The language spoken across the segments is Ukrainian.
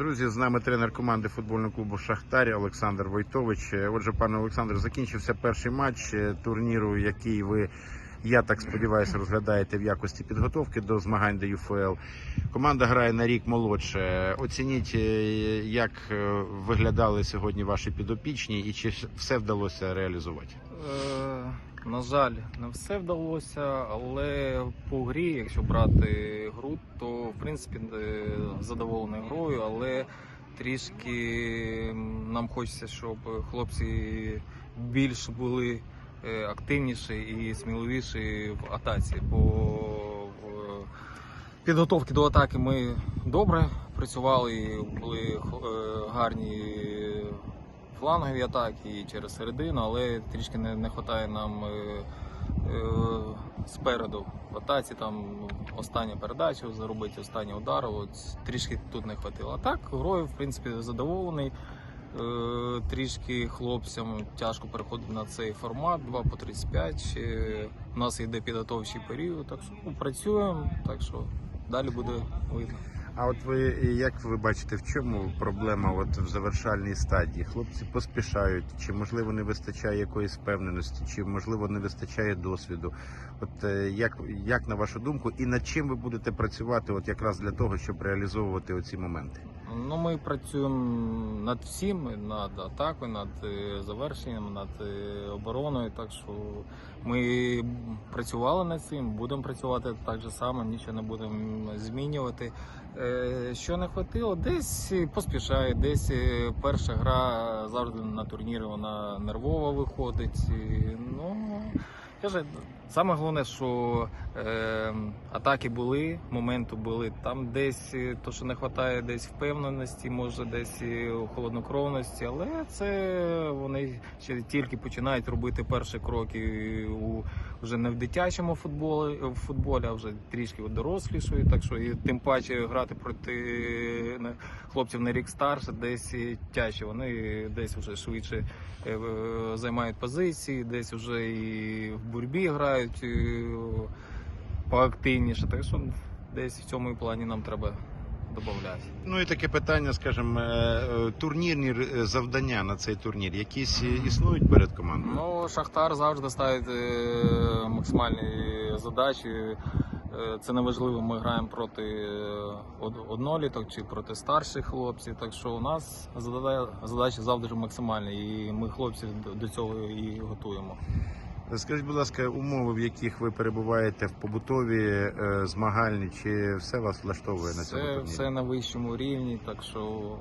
Друзі, з нами тренер команди футбольного клубу Шахтар Олександр Войтович. Е, Отже, пане Олександр, закінчився перший матч е, турніру, який ви, я так сподіваюся, розглядаєте в якості підготовки до змагань до ЮФЛ. Команда грає на рік молодше. Оцініть, е, як виглядали сьогодні ваші підопічні і чи все вдалося реалізувати. Е, на жаль, не все вдалося, але по грі, якщо брати гру, то в принципі е, задоволений грою, але трішки нам хочеться, щоб хлопці більш були е, активніші і сміливіші в атаці. Бо в підготовці до атаки ми добре працювали, були е, гарні флангові атаки і через середину, але трішки не, не вистачає нам е, е, спереду в атаці. Там остання передача заробити останній удар. От трішки тут не вистачило. А так, грою, в принципі, задоволений. Е, Трішки хлопцям тяжко переходити на цей формат 2 по 35. Е, У нас йде підготовчий період, так що ну, працюємо, так що далі буде видно. А от ви як ви бачите, в чому проблема от в завершальній стадії? Хлопці поспішають, чи можливо не вистачає якоїсь впевненості, чи можливо не вистачає досвіду? От е, як, як на вашу думку, і над чим ви будете працювати, от якраз для того, щоб реалізовувати оці моменти? Ну, ми працюємо над всім, над атакою, над е, завершенням, над е, обороною. Так що ми працювали над цим, будемо працювати так же само, нічого не будемо змінювати. Е, Що не хватило, десь поспішає, десь перша гра завжди на турнірі вона нервово виходить. Ну, Каже, саме головне, що е, атаки були, моменти були. Там десь е, то, що не вистачає, десь впевненості, може десь і холоднокровності, але це вони ще тільки починають робити перші кроки у вже не в дитячому футболі, в футболі, а вже трішки дорослішої. Так що і тим паче грати проти хлопців на рік старше, десь тяжче. Вони десь вже швидше е, е, займають позиції, десь вже і в боротьбі грають е, поактивніше. Так що десь в цьому і плані нам треба додати. Ну і таке питання, скажімо, е, е, турнірні завдання на цей турнір, якісь існують перед командою? Ну, Шахтар завжди ставить максимальні задачі. Це не важливо, ми граємо проти одноліток чи проти старших хлопців. Так що у нас задачі завжди максимальні, і ми хлопців до цього і готуємо. Скажіть, будь ласка, умови, в яких ви перебуваєте в побутові, е, змагальні, чи все вас влаштовує на цьому турнірі? все на вищому рівні, так що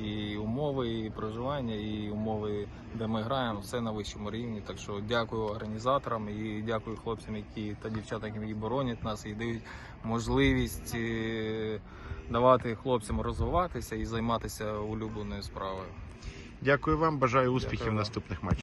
і умови, і проживання, і умови, де ми граємо, все на вищому рівні. Так що дякую організаторам і дякую хлопцям, які та дівчатам, які боронять нас і дають можливість е, давати хлопцям розвиватися і займатися улюбленою справою. Дякую вам, бажаю успіхів в наступних матчах.